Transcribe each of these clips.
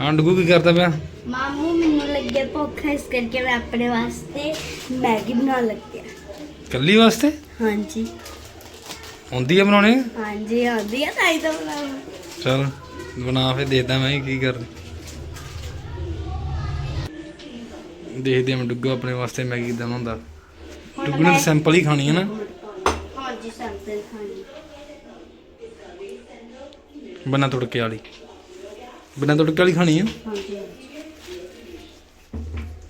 ਹਾਂ ਡੁੱਗੂ ਕੀ ਕਰਦਾ ਪਿਆ? ਮਾਮੂ ਮੈਨੂੰ ਲੱਗਿਆ ਭੁੱਖ ਇਸ ਕਰਕੇ ਮੈਂ ਆਪਣੇ ਵਾਸਤੇ ਮੈਗੀ ਬਣਾਉਣ ਲੱਗਿਆ। ਕੱਲੀ ਵਾਸਤੇ? ਹਾਂਜੀ। ਹੁੰਦੀ ਆ ਬਣਾਉਣੇ? ਹਾਂਜੀ ਆਉਂਦੀ ਆ ਤਾਈ ਤਾਂ ਬਣਾਉਣਾ। ਚਲ ਬਣਾ ਫੇ ਦੇਖਦਾ ਮੈਂ ਕੀ ਕਰ ਦੇਖਦੇ ਹਾਂ ਡੁੱਗੂ ਆਪਣੇ ਵਾਸਤੇ ਮੈਗੀ ਕਿਦਾਂ ਬਣਾਉਂਦਾ। ਡੁੱਗੂ ਨੇ ਸਿੰਪਲ ਹੀ ਖਾਣੀ ਹੈ ਨਾ? ਹਾਂਜੀ ਸੰਤਲ ਖਾਣੀ। ਬਿਨਾਂ ਤੁੜਕੇ ਵਾਲੀ। ਬਿਨਾਂ ਤੁੜਕੇ ਵਾਲੀ ਖਾਣੀ ਆ। ਹਾਂਜੀ।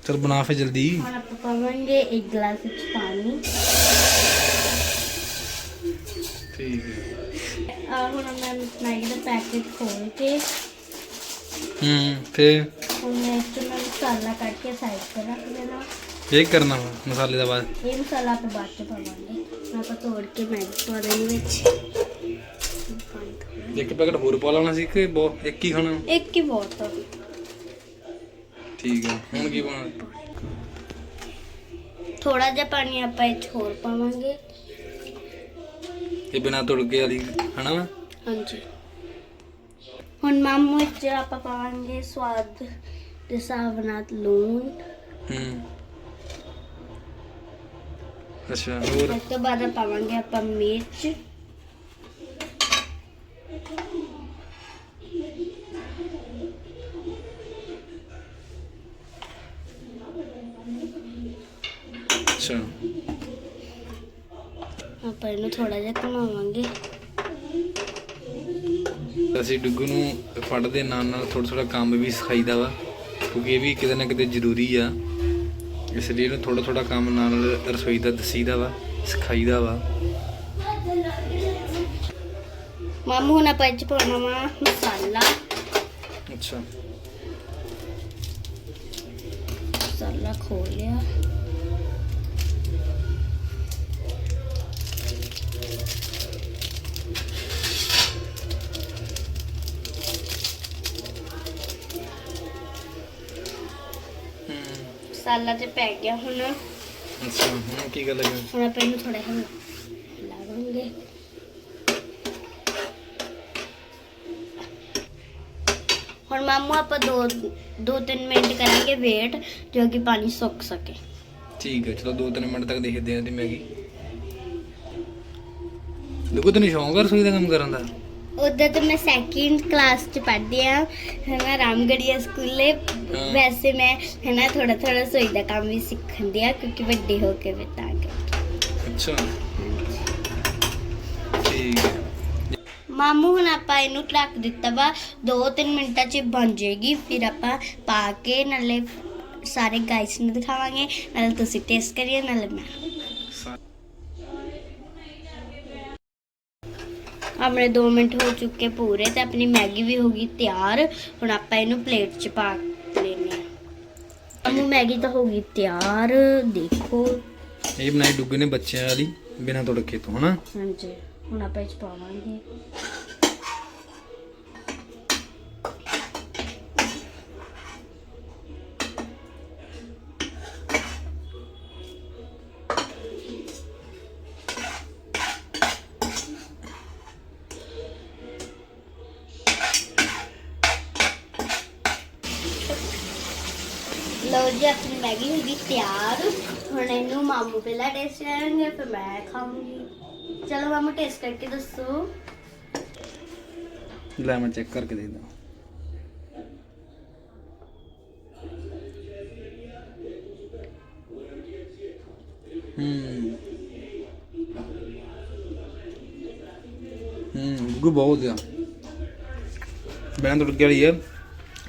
ਚਲ ਬਣਾ ਫੇ ਜਲਦੀ। ਹੁਣ ਆਪਾਂ ਪਾਵਾਂਗੇ ਇੱਕ ਗਲਾਸ ਵਿੱਚ ਪਾਣੀ। ਠੀਕ ਹੈ। ਆ ਹੁਣ ਮੈਂ ਮੈਗੀ ਦਾ ਪੈਕੇਟ ਖੋਲ ਕੇ ਹੂੰ ਤੇ ਹੁਣ ਮੈਂ ਇਸ ਤੋਂ ਮੈਂ ਮਸਾਲਾ ਕੱਢ ਕੇ ਸਾਈਡ ਤੇ ਰੱਖ ਦੇਣਾ। ਇਹ ਕਰਨਾ ਵਾ ਮਸਾਲੇ ਦਾ ਬਾਅਦ। ਇਹ ਮਸਾਲਾ ਆਪਾਂ ਬਾਅਦ ਚ ਪਾਵਾਂਗੇ। ਹੁਣ ਆਪਾਂ ਤੋੜ ਕੇ ਮੈਗੀ ਪਾ ਦੇਣੀ ਵਿੱਚ। ਇੱਕ ਪੈਕਟ ਹੋਰ ਪਾ ਲੈਣਾ ਸੀ ਕਿ ਬਹੁਤ ਇੱਕ ਹੀ ਖਾਣਾ? ਇੱਕ ਹੀ ਬਹੁਤ ਆ। ਠੀਕ ਹੈ ਹੁਣ ਕੀ ਪਾਉਣਾ? ਥੋੜਾ ਜਿਹਾ ਪਾਣੀ ਆਪਾਂ ਇਹ 'ਚ ਹੋਰ ਪਾਵਾਂਗੇ। ਇਹ ਬਿਨਾਂ ਤੁੜਕੇ ਵਾਲੀ ਹਨਾ? ਹਾਂਜੀ। ਹੁਣ ਮਾਮੂ ਵਿੱਚ ਆਪਾਂ ਪਾਵਾਂਗੇ ਸਵਾਦ ਦੇ ਹਿਸਾਬ ਨਾਲ ਲੂਣ। ਹੂੰ। ਅੱਛਾ ਹੋਰ? ਇਸ ਤੋਂ ਬਾਅਦ ਪਾਵਾਂਗੇ ਆਪਾਂ ਮਿਰਚ। ਅੱਛਾ। ਆਪਾਂ ਇਹਨੂੰ ਥੋੜਾ ਜਿਹਾ ਘੁਮਾਵਾਂਗੇ। ਅਸੀਂ ਡੁੱਗੂ ਨੂੰ ਫੜ ਦੇ ਨਾਲ ਨਾਲ ਥੋੜਾ ਥੋੜਾ ਕੰਮ ਵੀ ਸਿਖਾਈਦਾ ਵਾ ਕਿਉਂਕਿ ਇਹ ਵੀ ਕਿਤੇ ਨਾ ਕਿਤੇ ਜ਼ਰੂਰੀ ਆ। ਇਸ ਲਈ ਇਹਨੂੰ ਥੋੜਾ ਥੋੜਾ ਕੰਮ ਨਾਲ ਰਸੋਈ ਦਾ ਦਸੀਦਾ ਵਾ ਸਿਖਾਈਦਾ ਵਾ। ਮਾਮੂ ਹੁਣ ਆਪਾਂ ਇਹ 'ਚ ਪਾਉਣਾ ਵਾ ਮਸਾਲਾ। ਅੱਛਾ। ਮਸਾਲਾ ਖੋਲ ਲਿਆ। ਮਸਾਲਾ ਤੇ ਪੈ ਗਿਆ ਹੁਣ। ਅੱਛਾ ਹੁਣ ਕੀ ਗੱਲ ਹੈ ਹੁਣ ਆਪਾਂ ਇਹਨੂੰ ਥੋੜਾ ਜਿਹਾ ਲਾਵਾਂਗੇ ਹੁਣ ਮਾਮੂ ਆਪਾਂ ਦੋ ਦੋ ਤਿੰਨ ਮਿੰਟ ਕਰਾਂਗੇ ਵੇਟ ਜੋ ਕਿ ਪਾਣੀ ਸੁੱਕ ਸਕੇ। ਠੀਕ ਹੈ ਚਲੋ 2-3 ਮਿੰਟ ਤੱਕ ਦੇਖਦੇ ਆਂ ਦੀ ਮੈਗੀ ਡੁੱਗੂ ਤੈਨੂੰ ਸ਼ੌਂਕ ਆ ਰਸੋਈ ਦਾ ਕੰਮ ਕਰਨ ਦਾ? ਉਦੋਂ ਤਾਂ ਮੈਂ ਸੈਕਿੰਡ ਕਲਾਸ ਚ ਪੜ੍ਹਦੀ ਆ ਹਨਾ ਰਾਮਗੜੀਆ ਸਕੂਲੇ। ਹਾਂ। ਵੈਸੇ ਮੈਂ ਹਨਾ ਥੋੜਾ ਥੋੜਾ ਸੋਈ ਦਾ ਕੰਮ ਵੀ ਸਿੱਖਣ ਦਿਆ ਕਿਉਂਕਿ ਵੱਡੇ ਹੋ ਕੇ ਮੈਂ ਤਾਂ ਕਰਕੇ। ਅੱਛਾ। ਠੀਕ ਹੈ। ਮਾਮੂ ਹੁਣ ਆਪਾਂ ਇਹਨੂੰ ਢੱਕ ਦਿੱਤਾ ਵਾ 2-3 ਮਿੰਟਾਂ 'ਚ ਬਣ ਜਾਏਗੀ ਫਿਰ ਆਪਾਂ ਪਾ ਕੇ ਨਾਲੇ ਸਾਰੇ ਗਾਈਸ ਨੂੰ ਦਿਖਾਵਾਂਗੇ। ਨਾਲੇ ਤੁਸੀਂ ਟੇਸਟ ਕਰੀਏ ਨਾਲੇ ਮੈਂ ਆਪਣੇ 2 ਮਿੰਟ ਹੋ ਚੁੱਕੇ ਪੂਰੇ ਤੇ ਆਪਣੀ ਮੈਗੀ ਵੀ ਹੋ ਗਈ ਤਿਆਰ। ਹੁਣ ਆਪਾਂ ਇਹਨੂੰ ਪਲੇਟ 'ਚ ਪਾ ਲੈਨੇ ਆ ਮਾਮੂ ਮੈਗੀ ਤਾਂ ਹੋ ਗਈ ਤਿਆਰ। ਦੇਖੋ। ਇਹ ਬਣਾਈ ਡੁੱਗੇ ਨੇ ਬੱਚਿਆਂ ਵਾਲੀ ਬਿਨਾਂ ਤੁੜਕੇ ਤੋਂ ਹਨਾ? ਹਾਂਜੀ। ਹੁਣ ਆਪਾਂ ਇਹ 'ਚ ਪਾਵਾਂਗੇ ਲਓ ਜੀ, ਆਪਣੀ ਮੈਗੀ ਹੋ ਗਈ ਤਿਆਰ। ਹੁਣ ਇਹਨੂੰ ਮਾਮੂ ਪਹਿਲਾਂ ਟੇਸਟ ਕਰਾਂਗੇ ਫਿਰ ਮੈਂ ਖਾਊਂਗੀ। ਚਲੋ ਮਾਮੂ ਟੇਸਟ ਕਰਕੇ ਦੱਸੋ। ਲੈ ਮੈਂ ਚੈੱਕ ਕਰਕੇ ਦੇਖਦਾ। ਹੂੰ। ਹੂੰ ਗੁੱਗੂ ਬਹੁਤ ਆ। ਬਿਨਾਂ ਤੁੜਕੇ ਵਾਲੀ ਆ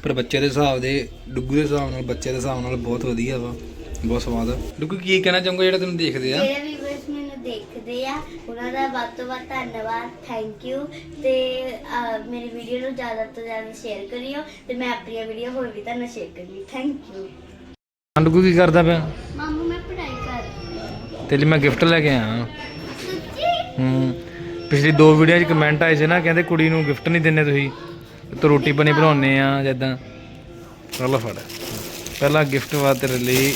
ਪਰ ਬੱਚੇ ਦੇ ਹਿਸਾਬ ਦੇ ਡੁੱਗੂ ਦੇ ਹਿਸਾਬ ਨਾਲ ਬੱਚੇ ਦੇ ਹਿਸਾਬ ਨਾਲ ਬਹੁਤ ਵਧੀਆ ਵਾ ਬਹੁਤ ਸਵਾਦ ਆ। ਡੁੱਗੂ ਕੀ ਕਹਿਣਾ ਚਾਹੂੰਗਾ ਜਿਹੜਾ ਤੈਨੂੰ ਦੇਖਦੇ ਆ? ਦੇਖਦੇ ਆ। ਉਹਨਾਂ ਦਾ ਵੱਧ ਤੋਂ ਵੱਧ ਧੰਨਵਾਦ। ਥੈਂਕ ਯੂ ਤੇ ਮੇਰੀ ਵੀਡੀਓ ਨੂੰ ਜ਼ਿਆਦਾ ਤੋਂ ਜ਼ਿਆਦਾ ਸ਼ੇਅਰ ਕਰਿਓ ਤੇ ਮੈਂ ਆਪਣੀਆਂ ਵੀਡੀਓ ਹੋਰ ਵੀ ਤੁਹਾਨੂੰ ਸ਼ੇਅਰ ਕਰਾਂਗੀ ਥੈਂਕ ਯੂ ਡੁੱਗੂ ਕੀ ਕਰਦਾ ਪਿਆ? ਮਾਮੂ ਮੈਂ ਪੜ੍ਹਾਈ ਕਰ ਰਹੀ ਹਾਂ। ਤੇਰੇ ਲਈ ਮੈਂ ਗਿਫਟ ਲੈ ਕੇ ਆਇਆ। ਸੱਚੀ? ਹੂੰ। ਪਿਛਲੀ ਦੋ ਵੀਡੀਓ 'ਚ ਕਮੈਂਟ ਆਏ ਸੀ ਨਾ ਕਹਿੰਦੇ ਕੁੜੀ ਨੂੰ ਗਿਫਟ ਨਹੀਂ ਦਿੰਦੇ ਤੁਸੀਂ। ਤੂੰ ਰੋਟੀ ਪਾਣੀ ਬਣਾਉਨੇ ਆ ਜਦਾਂ। ਚੱਲ ਫੜ। ਪਹਿਲਾ ਗਿਫਟ ਵਾ ਤੇਰੇ ਲਈ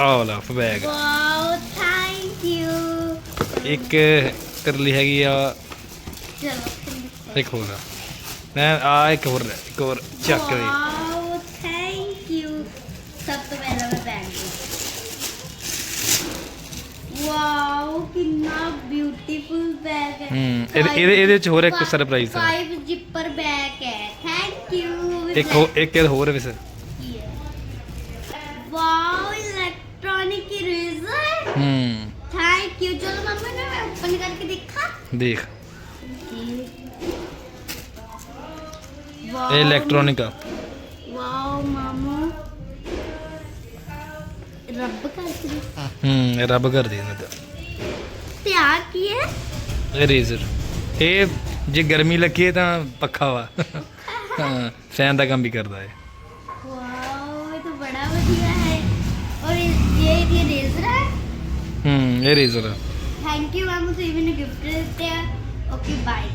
ਆਹ ਵਾਲਾ ਬੈਗ ਵਾਓ ਥੈਂਕ ਯੂ ਇੱਕ ਕਰਲੀ ਹੈਗੀ ਆ। ਚਲੋ ਇੱਕ ਹੋਰ ਆ। ਮੈਂ ਆ ਇੱਕ ਹੋਰ ਲੈ, ਇੱਕ ਹੋਰ ਚੱਕ ਲਈ। ਵਾਓ ਥੈਂਕ ਯੂ ਸਭ ਤੋਂ ਪਹਿਲਾਂ ਮੈਂ ਬੈਂਡ ਵਾਓ ਕਿੰਨਾ ਬਿਊਟੀਫੁਲ ਬੈਗ ਹੈ। ਹੂੰ, ਇਹਦੇ- ਇਹਦੇ- ਇਹਦੇ ਵਿੱਚ ਹੋਰ ਇੱਕ surprise ਹੈ। ਫਾਈਵ ਜਿੱਪਰ ਬੈਗ ਹੈ। ਥੈਂਕ ਯੂ ਇੱਕ ਹੋ- ਇੱਕ ਇਹ ਹੋਰ ਵਿਸ। ਵਾਓ ਇਲੈਕਟ੍ਰੋਨਿਕ ਇਰੇਜ਼ਰ ਹੂੰ। ਨਾ ਮੈਂ ਓਪਨ ਕਰਕੇ ਦੇਖਾਂ ਦੇਖ ਵਾਓ ਇਹ ਇਲੈਕਟ੍ਰੋਨਿਕ ਆ ਵਾਓ ਮਾਮੂ ਰੱਬ ਕਰਕੇ ਦੇ- ਹੂੰ ਇਹ ਰੱਬ ਕਰ ਦੇ ਇਹਨਾਂ ਦਾ ਤੇ ਆ ਕੀ ਹੈ ਇਹ ਰੇਜ਼ਰ ਇਹ ਜੇ ਗਰਮੀ ਲੱਗੇ ਤਾਂ ਪੱਖਾ ਵਾ ਹਾਂ ਫੈਨ ਦਾ ਕੰਮ ਵੀ ਕਰਦਾ ਹੈ वाओ ये तो बड़ा बढ़िया है और ये ये ये रेजर है ਹੂੰ ਇਹ ਰੇਜ਼ਰ ਆ थैंक यू मैम मुझे इवन गिफ्ट देते हैं ओके बाय